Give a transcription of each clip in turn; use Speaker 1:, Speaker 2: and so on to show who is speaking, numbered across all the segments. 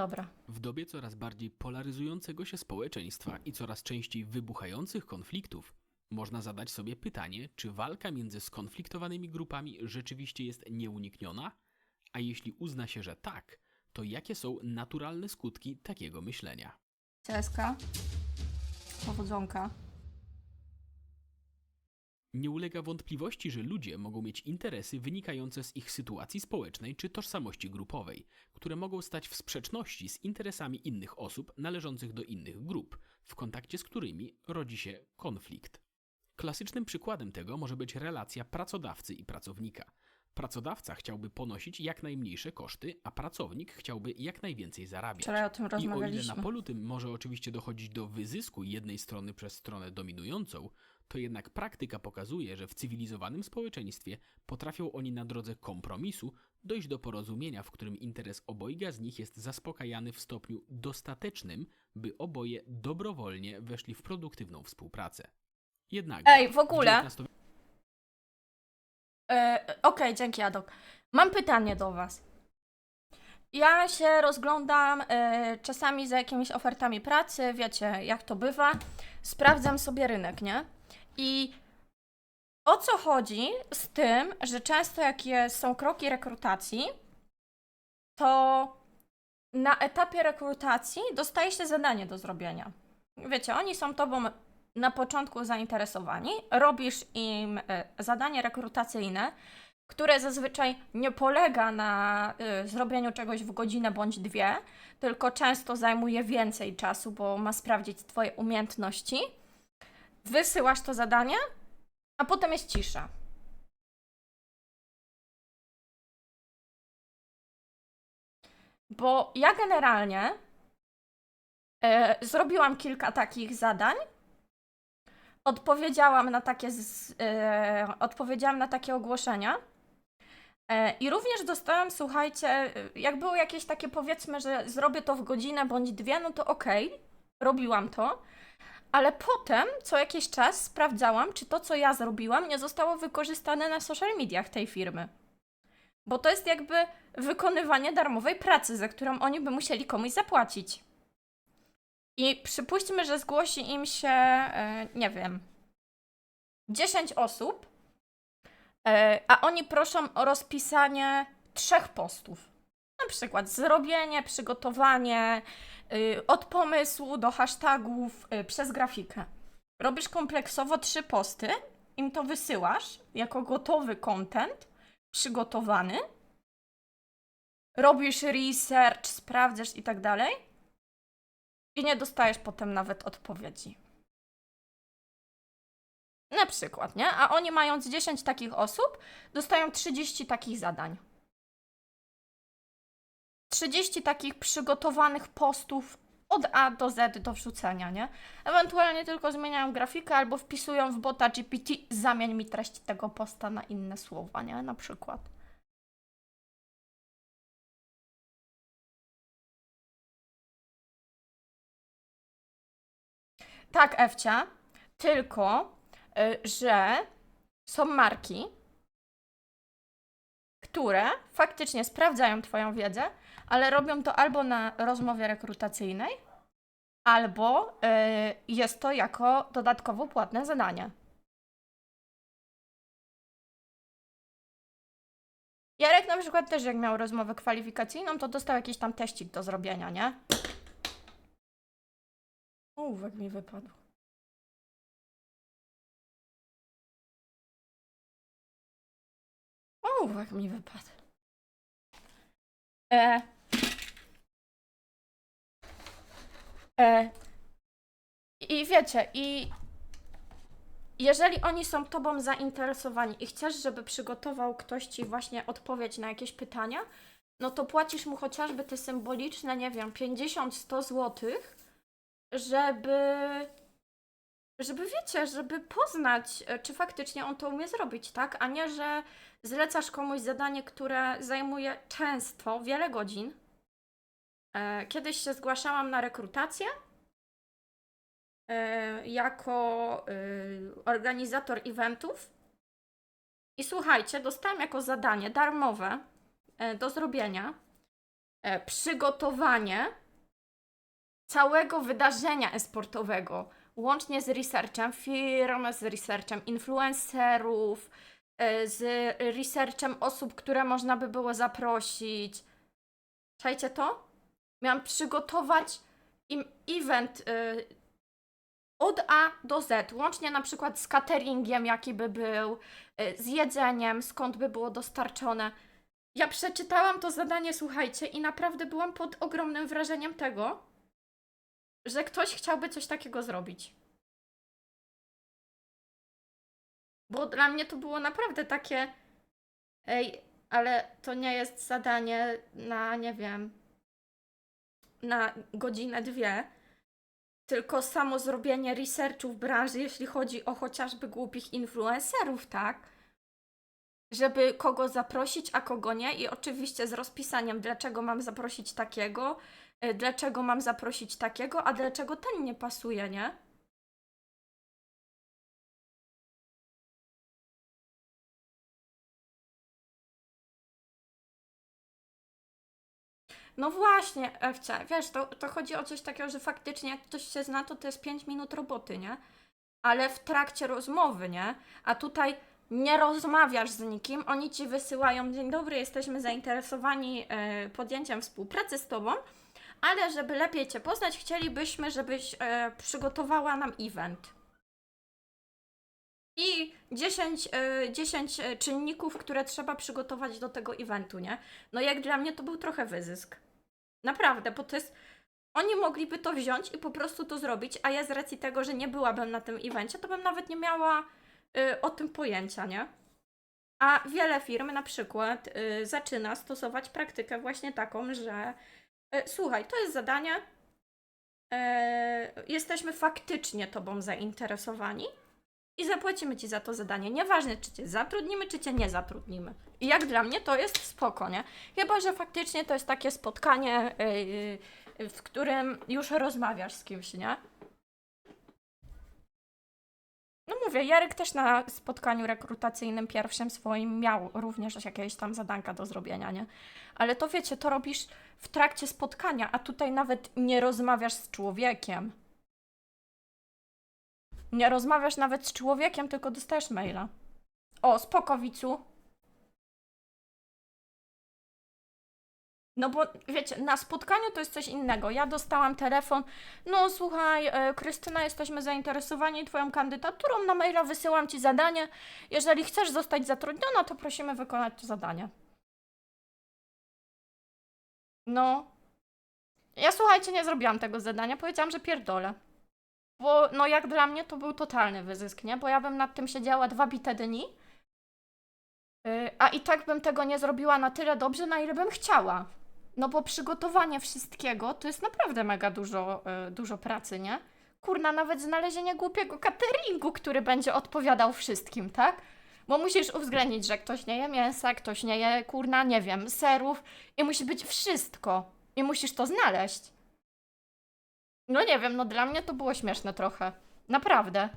Speaker 1: Dobra.
Speaker 2: W dobie coraz bardziej polaryzującego się społeczeństwa i coraz częściej wybuchających konfliktów, można zadać sobie pytanie, czy walka między skonfliktowanymi grupami rzeczywiście jest nieunikniona? A jeśli uzna się, że tak, to jakie są naturalne skutki takiego myślenia?
Speaker 1: CSK. Powodzonka.
Speaker 2: Nie ulega wątpliwości, że ludzie mogą mieć interesy wynikające z ich sytuacji społecznej czy tożsamości grupowej, które mogą stać w sprzeczności z interesami innych osób należących do innych grup, w kontakcie z którymi rodzi się konflikt. Klasycznym przykładem tego może być relacja pracodawcy i pracownika. Pracodawca chciałby ponosić jak najmniejsze koszty, a pracownik chciałby jak najwięcej zarabiać.
Speaker 1: Wczoraj o tym
Speaker 2: I o ile
Speaker 1: rozmawialiśmy.
Speaker 2: na polu tym może oczywiście dochodzić do wyzysku jednej strony przez stronę dominującą, to jednak praktyka pokazuje, że w cywilizowanym społeczeństwie potrafią oni na drodze kompromisu dojść do porozumienia, w którym interes obojga z nich jest zaspokajany w stopniu dostatecznym, by oboje dobrowolnie weszli w produktywną współpracę. Jednak
Speaker 1: Ej, w ogóle.
Speaker 2: XIX
Speaker 1: E, Okej, dzięki Adok. Mam pytanie do Was. Ja się rozglądam e, czasami za jakimiś ofertami pracy, wiecie, jak to bywa. Sprawdzam sobie rynek, nie? I o co chodzi z tym, że często jak jest, są kroki rekrutacji, to na etapie rekrutacji dostaje się zadanie do zrobienia. Wiecie, oni są tobą na początku zainteresowani, robisz im e, zadanie rekrutacyjne, które zazwyczaj nie polega na e, zrobieniu czegoś w godzinę bądź dwie, tylko często zajmuje więcej czasu, bo ma sprawdzić Twoje umiejętności. Wysyłasz to zadanie, a potem jest cisza. Bo ja generalnie e, zrobiłam kilka takich zadań odpowiedziałam na takie, z, e, odpowiedziałam na takie ogłoszenia. E, I również dostałam, słuchajcie, jak było jakieś takie powiedzmy, że zrobię to w godzinę bądź dwie, no to okej, robiłam to. Ale potem, co jakiś czas, sprawdzałam, czy to, co ja zrobiłam, nie zostało wykorzystane na social mediach tej firmy. Bo to jest jakby wykonywanie darmowej pracy, za którą oni by musieli komuś zapłacić. I przypuśćmy, że zgłosi im się, e, nie wiem, 10 osób, e, a oni proszą o rozpisanie trzech postów. Przykład zrobienie, przygotowanie, y, od pomysłu do hashtagów y, przez grafikę. Robisz kompleksowo trzy posty, im to wysyłasz jako gotowy content, przygotowany. Robisz research, sprawdzasz i tak dalej i nie dostajesz potem nawet odpowiedzi. Na przykład, nie? A oni mając 10 takich osób, dostają 30 takich zadań. 30 takich przygotowanych postów od A do Z do wrzucenia, nie? Ewentualnie tylko zmieniają grafikę albo wpisują w bota GPT, zamień mi treść tego posta na inne słowa, nie? Na przykład. Tak, Ewcia, tylko, y, że są marki, które faktycznie sprawdzają Twoją wiedzę, ale robią to albo na rozmowie rekrutacyjnej, albo y, jest to jako dodatkowo płatne zadanie. Jarek na przykład też jak miał rozmowę kwalifikacyjną, to dostał jakiś tam teścik do zrobienia, nie? Ołówek mi wypadł. Ołówek mi wypadł. E. E. I wiecie, i jeżeli oni są tobą zainteresowani i chcesz, żeby przygotował ktoś ci właśnie odpowiedź na jakieś pytania, no to płacisz mu chociażby te symboliczne, nie wiem, 50-100 złotych, żeby, żeby wiecie, żeby poznać, e, czy faktycznie on to umie zrobić, tak? A nie, że zlecasz komuś zadanie, które zajmuje często wiele godzin. E, Kiedyś się zgłaszałam na rekrutację e, jako organizator eventów. I słuchajcie, dostałam jako zadanie darmowe do zrobienia przygotowanie całego wydarzenia esportowego, łącznie z researchem firm, z researchem influencerów, e, z researchem osób, które można by było zaprosić. Czajcie to? Miałam przygotować im event y, od A do Z, łącznie na przykład z cateringiem, jaki by był, y, z jedzeniem, skąd by było dostarczone. Ja przeczytałam to zadanie, słuchajcie, i naprawdę byłam pod ogromnym wrażeniem tego, że ktoś chciałby coś takiego zrobić. Bo dla mnie to było naprawdę takie. Ej, ale to nie jest zadanie na, nie wiem, na godzinę, dwie, tylko samo zrobienie researchu w branży, jeśli chodzi o chociażby głupich influencerów, tak? Żeby kogo zaprosić, a kogo nie, i oczywiście z rozpisaniem, dlaczego mam zaprosić takiego, dlaczego mam zaprosić takiego, a dlaczego ten nie pasuje, nie? No właśnie, Ewcia, wiesz, to, to chodzi o coś takiego, że faktycznie jak ktoś się zna, to to jest 5 minut roboty, nie? Ale w trakcie rozmowy, nie? A tutaj nie rozmawiasz z nikim, oni ci wysyłają, dzień dobry, jesteśmy zainteresowani e, podjęciem współpracy z tobą, ale żeby lepiej cię poznać, chcielibyśmy, żebyś e, przygotowała nam event. I 10, e, 10 e, czynników, które trzeba przygotować do tego eventu, nie? No jak dla mnie to był trochę wyzysk. Naprawdę, bo to jest. Oni mogliby to wziąć i po prostu to zrobić, a ja z racji tego, że nie byłabym na tym evencie, to bym nawet nie miała y, o tym pojęcia, nie? A wiele firm na przykład y, zaczyna stosować praktykę właśnie taką, że słuchaj, to jest zadanie, y, jesteśmy faktycznie tobą zainteresowani i zapłacimy ci za to zadanie. Nieważne, czy cię zatrudnimy, czy cię nie zatrudnimy. I jak dla mnie to jest spoko, nie? Chyba, że faktycznie to jest takie spotkanie, yy, w którym już rozmawiasz z kimś, nie? Mówię, Jarek też na spotkaniu rekrutacyjnym pierwszym swoim miał również jakieś tam zadanka do zrobienia, nie? Ale to wiecie, to robisz w trakcie spotkania, a tutaj nawet nie rozmawiasz z człowiekiem. Nie rozmawiasz nawet z człowiekiem, tylko dostajesz maila. O, spoko, Wicu. No bo wiecie, na spotkaniu to jest coś innego. Ja dostałam telefon. No słuchaj, e, Krystyna, jesteśmy zainteresowani Twoją kandydaturą. Na maila wysyłam Ci zadanie. Jeżeli chcesz zostać zatrudniona, to prosimy wykonać to zadanie. No. Ja słuchajcie, nie zrobiłam tego zadania. Powiedziałam, że pierdolę. Bo no jak dla mnie to był totalny wyzysk, nie? Bo ja bym nad tym siedziała dwa bite dni. Yy, a i tak bym tego nie zrobiła na tyle dobrze, na ile bym chciała. No bo przygotowanie wszystkiego to jest naprawdę mega dużo, yy, dużo pracy, nie? Kurna, nawet znalezienie głupiego cateringu, który będzie odpowiadał wszystkim, tak? Bo musisz uwzględnić, że ktoś nie je mięsa, ktoś nie je, kurna, nie wiem, serów i musi być wszystko. I musisz to znaleźć. No nie wiem, no dla mnie to było śmieszne trochę. Naprawdę.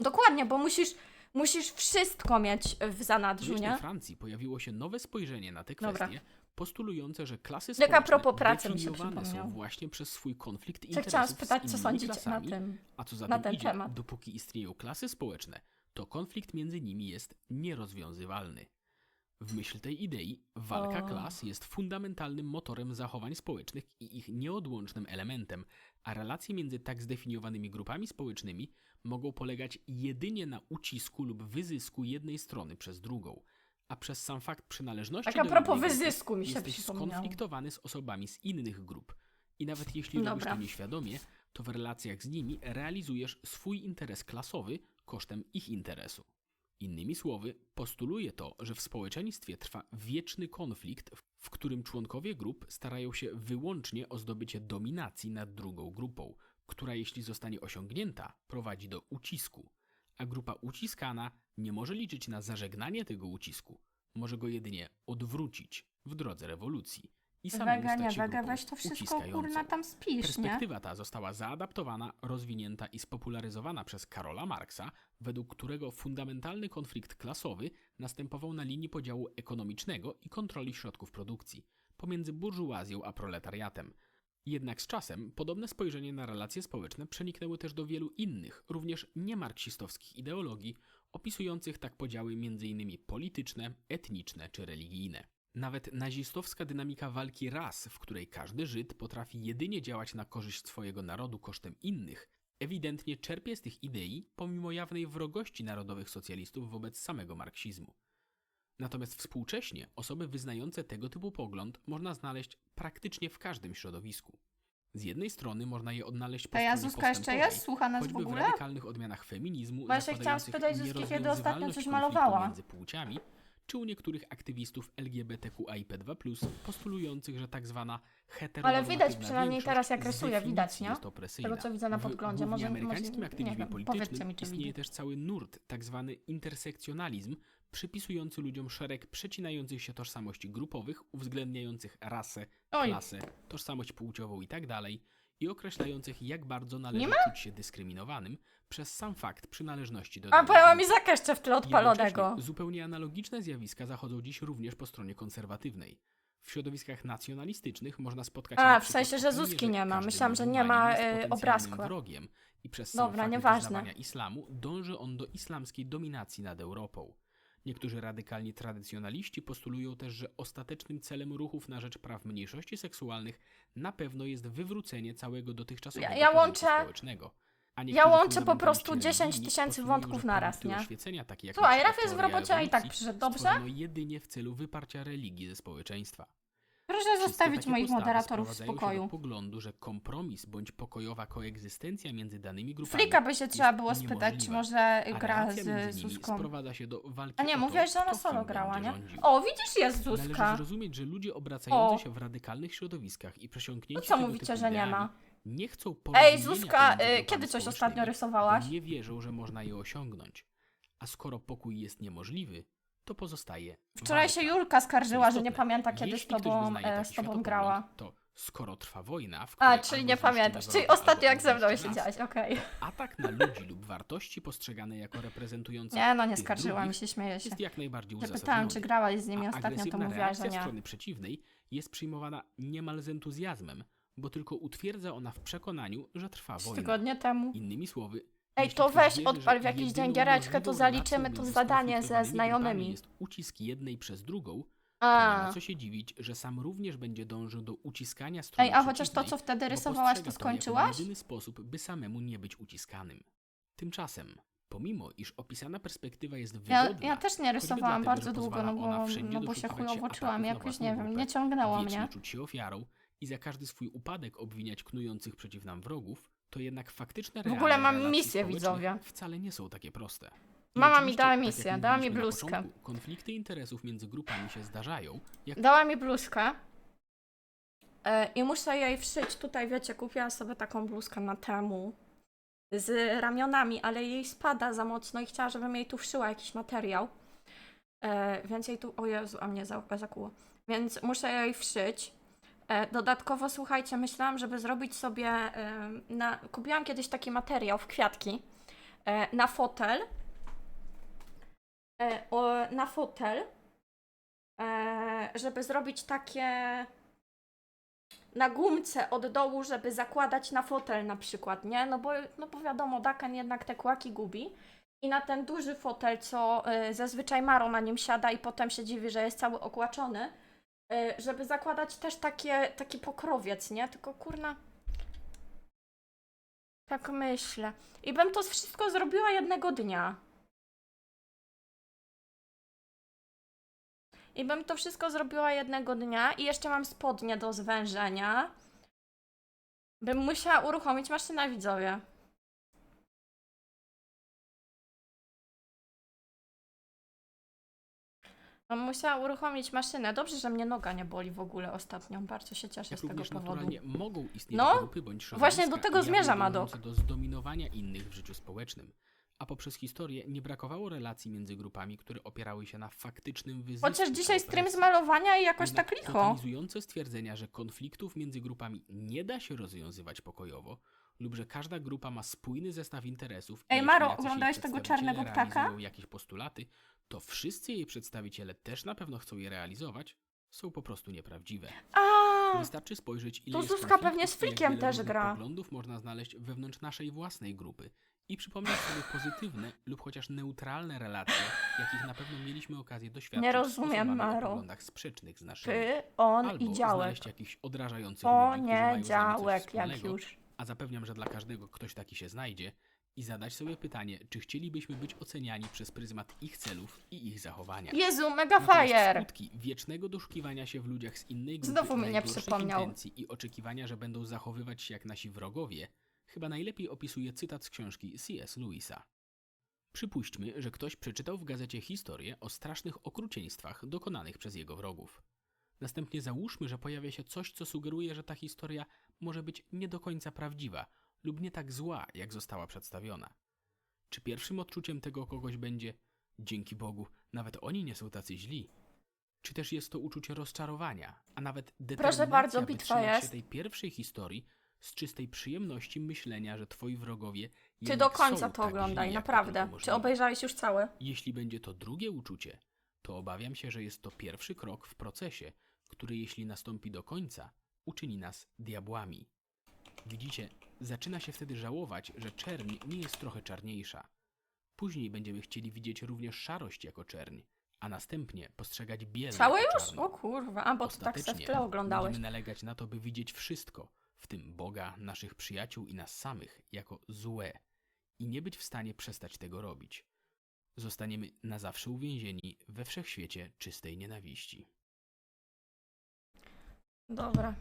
Speaker 1: Dokładnie, bo musisz, musisz wszystko mieć w zanadrzu, nie?
Speaker 2: Francji pojawiło się nowe spojrzenie na te
Speaker 1: Dobra.
Speaker 2: Postulujące, że klasy
Speaker 1: Tak
Speaker 2: społeczne
Speaker 1: propos pracy mi się
Speaker 2: definiowane są właśnie przez swój konflikt
Speaker 1: Czy
Speaker 2: interesów
Speaker 1: chciałam spytać, co sądzicie na
Speaker 2: klasami,
Speaker 1: tym?
Speaker 2: a co za
Speaker 1: na
Speaker 2: tym
Speaker 1: ten
Speaker 2: idzie,
Speaker 1: temat?
Speaker 2: dopóki istnieją klasy społeczne, to konflikt między nimi jest nierozwiązywalny. W myśl tej idei walka
Speaker 1: O.
Speaker 2: klas jest fundamentalnym motorem zachowań społecznych i ich nieodłącznym elementem, a relacje między tak zdefiniowanymi grupami społecznymi mogą polegać jedynie na ucisku lub wyzysku jednej strony przez drugą, a przez sam fakt przynależności
Speaker 1: Tak
Speaker 2: do
Speaker 1: propos wyzysku mi się
Speaker 2: jesteś skonfliktowany z osobami z innych grup. I nawet jeśli robisz
Speaker 1: Dobra.
Speaker 2: to nieświadomie, to w relacjach z nimi realizujesz swój interes klasowy kosztem ich interesu. Innymi słowy, postuluje to, że w społeczeństwie trwa wieczny konflikt, w którym członkowie grup starają się wyłącznie o zdobycie dominacji nad drugą grupą, która jeśli zostanie osiągnięta, prowadzi do ucisku, a grupa uciskana nie może liczyć na zażegnanie tego ucisku, może go jedynie odwrócić w drodze rewolucji i samemu stać
Speaker 1: nie,
Speaker 2: grupą
Speaker 1: weź to wszystko
Speaker 2: uciskającą.
Speaker 1: kurna tam spisz, nie?
Speaker 2: Perspektywa ta została zaadaptowana, rozwinięta i spopularyzowana przez Karola Marksa, według którego fundamentalny konflikt klasowy następował na linii podziału ekonomicznego i kontroli środków produkcji. pomiędzy burżuazją a proletariatem. Jednak z czasem podobne spojrzenie na relacje społeczne przeniknęły też do wielu innych, również niemarksistowskich ideologii, opisujących tak podziały m.in. polityczne, etniczne czy religijne. Nawet nazistowska dynamika walki ras, w której każdy Żyd potrafi jedynie działać na korzyść swojego narodu kosztem innych, ewidentnie czerpie z tych idei, pomimo jawnej wrogości narodowych socjalistów wobec samego marksizmu. Natomiast współcześnie osoby wyznające tego typu pogląd można znaleźć praktycznie w każdym środowisku. Z jednej strony można je odnaleźć po
Speaker 1: Ta Jazuska jeszcze jest? Słucha nas w
Speaker 2: choćby w
Speaker 1: ogóle?
Speaker 2: radykalnych odmianach feminizmu
Speaker 1: Bo ja się chciałam spytać Zuzki, kiedy ostatnio coś malowała.
Speaker 2: między płciami, czy u niektórych aktywistów LGBTQIP2+, postulujących, że tak zwana heteronormatywna
Speaker 1: widać przynajmniej teraz, jak rysuje, widać, nie? Tego, co widzę na
Speaker 2: W
Speaker 1: podglądzie.
Speaker 2: głównie
Speaker 1: Może- może-
Speaker 2: amerykańskim
Speaker 1: nie
Speaker 2: aktywizmie
Speaker 1: wiem,
Speaker 2: politycznym
Speaker 1: mi,
Speaker 2: istnieje
Speaker 1: widzi.
Speaker 2: też cały nurt, tak zwany intersekcjonalizm, przypisujący ludziom szereg przecinających się tożsamości grupowych, uwzględniających rasę,
Speaker 1: Oj.
Speaker 2: klasę, tożsamość płciową i tak i określających, jak bardzo należy
Speaker 1: Nie ma?
Speaker 2: czuć się dyskryminowanym przez sam fakt przynależności do
Speaker 1: A,
Speaker 2: danej
Speaker 1: mi
Speaker 2: grupy.
Speaker 1: w tle odpalonego.
Speaker 2: Jednocześnie Zupełnie analogiczne zjawiska zachodzą dziś również po stronie konserwatywnej. W środowiskach nacjonalistycznych można spotkać
Speaker 1: A,
Speaker 2: na
Speaker 1: w
Speaker 2: przykład
Speaker 1: sensie, że
Speaker 2: opinię,
Speaker 1: Zuzki nie ma.
Speaker 2: każdy
Speaker 1: Myślałam, że nie
Speaker 2: muzułmanin
Speaker 1: ma,
Speaker 2: jest
Speaker 1: y,
Speaker 2: potencjalnym
Speaker 1: obrazku.
Speaker 2: wrogiem i przez sam
Speaker 1: Dobra,
Speaker 2: fakt
Speaker 1: nieważne.
Speaker 2: wyznawania islamu dąży on do islamskiej dominacji nad Europą. Niektórzy radykalni tradycjonaliści postulują też, że ostatecznym celem ruchów na rzecz praw mniejszości seksualnych na pewno jest wywrócenie całego dotychczasowego
Speaker 1: Ja- ja łączę-
Speaker 2: społecznego.
Speaker 1: Ja łączę po prostu 10
Speaker 2: religijni
Speaker 1: tysięcy wątków naraz, nie?
Speaker 2: oświecenia, takie jak
Speaker 1: Słuchaj, Raf jest w robocie, a i tak przyszedł, dobrze?
Speaker 2: jedynie w celu wyparcia religii ze społeczeństwa.
Speaker 1: Proszę zostawić
Speaker 2: takie
Speaker 1: moich
Speaker 2: postawy
Speaker 1: moderatorów w
Speaker 2: sprowadzają się
Speaker 1: spokoju.
Speaker 2: Do poglądu, że kompromis bądź pokojowa koegzystencja między danymi grupami
Speaker 1: Flika by się
Speaker 2: jest
Speaker 1: trzeba było spytać, czy
Speaker 2: niemożliwa,
Speaker 1: może
Speaker 2: a
Speaker 1: gra
Speaker 2: relacja między
Speaker 1: z
Speaker 2: nimi
Speaker 1: Zuzką.
Speaker 2: sprowadza się do walki
Speaker 1: A nie,
Speaker 2: o to,
Speaker 1: mówiłaś, że ona
Speaker 2: kto
Speaker 1: solo
Speaker 2: kim
Speaker 1: grała,
Speaker 2: będzie
Speaker 1: nie?
Speaker 2: rządził.
Speaker 1: O, widzisz, jest
Speaker 2: Należy
Speaker 1: Zuzka.
Speaker 2: zrozumieć, że ludzie obracający
Speaker 1: O.
Speaker 2: się w radykalnych środowiskach i przesiąknięci
Speaker 1: co
Speaker 2: tego
Speaker 1: mówicie,
Speaker 2: typu
Speaker 1: że nie
Speaker 2: ideami
Speaker 1: ma?
Speaker 2: nie chcą
Speaker 1: Ej,
Speaker 2: porozumienia
Speaker 1: Zuzka,
Speaker 2: pomiędzy
Speaker 1: y,
Speaker 2: grupami
Speaker 1: kiedy coś ostatnio rysowałaś?
Speaker 2: Nie wierzą, że można je osiągnąć. A skoro pokój jest niemożliwy, to pozostaje
Speaker 1: Wczoraj się
Speaker 2: walka.
Speaker 1: Julka skarżyła, że
Speaker 2: Istotne,
Speaker 1: nie pamięta, kiedy z
Speaker 2: jeśli ktoś
Speaker 1: tobą, e, z tobą
Speaker 2: światopogląd,
Speaker 1: grała.
Speaker 2: To skoro trwa wojna, w
Speaker 1: A, czyli nie pamiętasz. Czyli ostatnio jak ze mną siedziałaś, okej.
Speaker 2: Atak na ludzi lub wartości postrzegane jako reprezentujące
Speaker 1: Nie no, nie skarżyła mi się, śmieję się.
Speaker 2: jest jak najbardziej
Speaker 1: Ja pytałam, czy grałaś z nimi ostatnio, to mówiła, że nie.
Speaker 2: strony przeciwnej jest przyjmowana niemal z entuzjazmem, bo tylko utwierdza ona w przekonaniu, że trwa wojna.
Speaker 1: tygodnie temu.
Speaker 2: Innymi słowy,
Speaker 1: Ej, to weź, odpal w dzień giereczkę, to zaliczymy to zadanie ze znajomymi.
Speaker 2: Jest ucisk jednej przez drugą, to nie
Speaker 1: A.
Speaker 2: ma co się dziwić, że sam również będzie dążył do uciskania strony
Speaker 1: Ej, a chociaż to,
Speaker 2: przeciwnej,
Speaker 1: co wtedy
Speaker 2: bo
Speaker 1: rysowałaś, to
Speaker 2: postrzega jako
Speaker 1: skończyłaś?
Speaker 2: jedyny sposób, by samemu nie być uciskanym. Tymczasem, pomimo iż opisana perspektywa jest
Speaker 1: Ja,
Speaker 2: wygodna,
Speaker 1: ja też nie rysowałam
Speaker 2: dlatego,
Speaker 1: bardzo
Speaker 2: że
Speaker 1: długo,
Speaker 2: pozwala
Speaker 1: no
Speaker 2: ona
Speaker 1: bo,
Speaker 2: wszędzie
Speaker 1: no bo się
Speaker 2: doszukiwać
Speaker 1: chujowo
Speaker 2: ataków
Speaker 1: czułam,
Speaker 2: na
Speaker 1: jakoś
Speaker 2: własną
Speaker 1: nie wiem,
Speaker 2: grupę,
Speaker 1: nie ciągnęło
Speaker 2: wiecznie
Speaker 1: mnie.
Speaker 2: czuć się ofiarą i za każdy swój upadek obwiniać knujących przeciw nam wrogów, to jednak faktyczne
Speaker 1: W ogóle mam misję, widzowie.
Speaker 2: Wcale nie są takie proste. I
Speaker 1: Mama mi
Speaker 2: oczywiście,
Speaker 1: dała
Speaker 2: tak jak
Speaker 1: misję, dała mi
Speaker 2: mówiliśmy na
Speaker 1: bluzkę.
Speaker 2: początku, Konflikty interesów między grupami się zdarzają, jak
Speaker 1: Dała mi bluzkę. E, I muszę jej wszyć. Tutaj, wiecie, kupiłam sobie taką bluzkę na temu. Z ramionami, ale jej spada za mocno i chciała, żebym jej tu wszyła jakiś materiał. E, więc jej tu. O Jezu, a mnie za, zakuło. Więc muszę jej wszyć. E, dodatkowo, słuchajcie, myślałam, żeby zrobić sobie. E, na, kupiłam kiedyś taki materiał w kwiatki e, na fotel. Na fotel żeby zrobić takie na gumce od dołu, żeby zakładać na fotel na przykład, nie? No bo, no bo wiadomo, Dakan jednak te kłaki gubi. I na ten duży fotel, co zazwyczaj Maro na nim siada i potem się dziwi, że jest cały okłaczony, żeby zakładać też takie, taki pokrowiec, nie? Tylko kurna... Tak myślę. I bym to wszystko zrobiła jednego dnia. I bym to wszystko zrobiła jednego dnia i jeszcze mam spodnie do zwężenia. Bym musiała uruchomić maszynę widzowie. Bym musiała uruchomić maszynę. Dobrze, że mnie noga nie boli w ogóle ostatnio. Bardzo się cieszę z tego
Speaker 2: również
Speaker 1: powodu.
Speaker 2: naturalnie mogą istnieć
Speaker 1: No,
Speaker 2: grupy bądź
Speaker 1: właśnie do tego
Speaker 2: jawnie
Speaker 1: zmierzam,
Speaker 2: dążące do zdominowania innych w życiu społecznym. A poprzez historię nie brakowało relacji między grupami, które opierały się na faktycznym wyzysku.
Speaker 1: Chociaż dzisiaj stream z
Speaker 2: opresji.
Speaker 1: malowania i jakoś
Speaker 2: Jednak
Speaker 1: tak licho.
Speaker 2: totalizujące stwierdzenia, że konfliktów między grupami nie da się rozwiązywać pokojowo, lub że każda grupa ma spójny zestaw interesów. i
Speaker 1: Ej,
Speaker 2: jeśli
Speaker 1: Maro,
Speaker 2: jacyś jej
Speaker 1: oglądałeś tego
Speaker 2: przedstawiciele
Speaker 1: czarnego ptaka?
Speaker 2: realizują jakieś postulaty, to wszyscy jej przedstawiciele też na pewno chcą je realizować. są po prostu nieprawdziwe.
Speaker 1: A,
Speaker 2: Wystarczy spojrzeć, ile
Speaker 1: To
Speaker 2: jest
Speaker 1: Zuzka
Speaker 2: konfliktów
Speaker 1: pewnie z
Speaker 2: i jak
Speaker 1: Frikiem
Speaker 2: wiele
Speaker 1: też
Speaker 2: różnych
Speaker 1: gra.
Speaker 2: poglądów można znaleźć wewnątrz naszej własnej grupy i przypomnieć sobie pozytywne lub chociaż neutralne relacje, jakich na pewno mieliśmy okazję doświadczyć
Speaker 1: Nie
Speaker 2: z
Speaker 1: rozumiem,
Speaker 2: osobami o
Speaker 1: Maro.
Speaker 2: poglądach sprzecznych z naszymi.
Speaker 1: ty, on
Speaker 2: Albo
Speaker 1: i działek.
Speaker 2: znaleźć jakichś odrażających ludzi, którzy mają z nami coś
Speaker 1: Poniedziałek, jak
Speaker 2: wspólnego,
Speaker 1: już.
Speaker 2: a zapewniam, że dla każdego ktoś taki się znajdzie i zadać sobie pytanie, czy chcielibyśmy być oceniani przez pryzmat ich celów i ich zachowania.
Speaker 1: Jezu, mega
Speaker 2: Natomiast
Speaker 1: fire!
Speaker 2: skutki wiecznego doszukiwania się w ludziach z innej grupy
Speaker 1: Znowu mi nie
Speaker 2: najgorszych
Speaker 1: przypomniał.
Speaker 2: intencji i oczekiwania, że będą zachowywać się jak nasi wrogowie, chyba najlepiej opisuje cytat z książki C.S. Lewisa. Przypuśćmy, że ktoś przeczytał w gazecie historię o strasznych okrucieństwach dokonanych przez jego wrogów. Następnie załóżmy, że pojawia się coś, co sugeruje, że ta historia może być nie do końca prawdziwa lub nie tak zła, jak została przedstawiona. Czy pierwszym odczuciem tego kogoś będzie dzięki Bogu, nawet oni nie są tacy źli? Czy też jest to uczucie rozczarowania, a nawet determinacja,
Speaker 1: bardzo,
Speaker 2: by
Speaker 1: bitwa jest.
Speaker 2: się tej pierwszej historii z czystej przyjemności myślenia, że twoi wrogowie
Speaker 1: Ty do końca to
Speaker 2: tak
Speaker 1: oglądaj,
Speaker 2: źli,
Speaker 1: naprawdę. Czy obejrzałeś już całe?
Speaker 2: Jeśli będzie to drugie uczucie, to obawiam się, że jest to pierwszy krok w procesie, który jeśli nastąpi do końca, uczyni nas diabłami. Widzicie, zaczyna się wtedy żałować, że czerń nie jest trochę czarniejsza. Później będziemy chcieli widzieć również szarość jako czerń, a następnie postrzegać biel
Speaker 1: Całe już?
Speaker 2: czarną.
Speaker 1: O kurwa, a bo ty tak se w tle oglądałeś.
Speaker 2: będziemy nalegać na to, by widzieć wszystko, w tym Boga, naszych przyjaciół i nas samych, jako złe i nie być w stanie przestać tego robić. Zostaniemy na zawsze uwięzieni we wszechświecie czystej nienawiści.
Speaker 1: Dobra.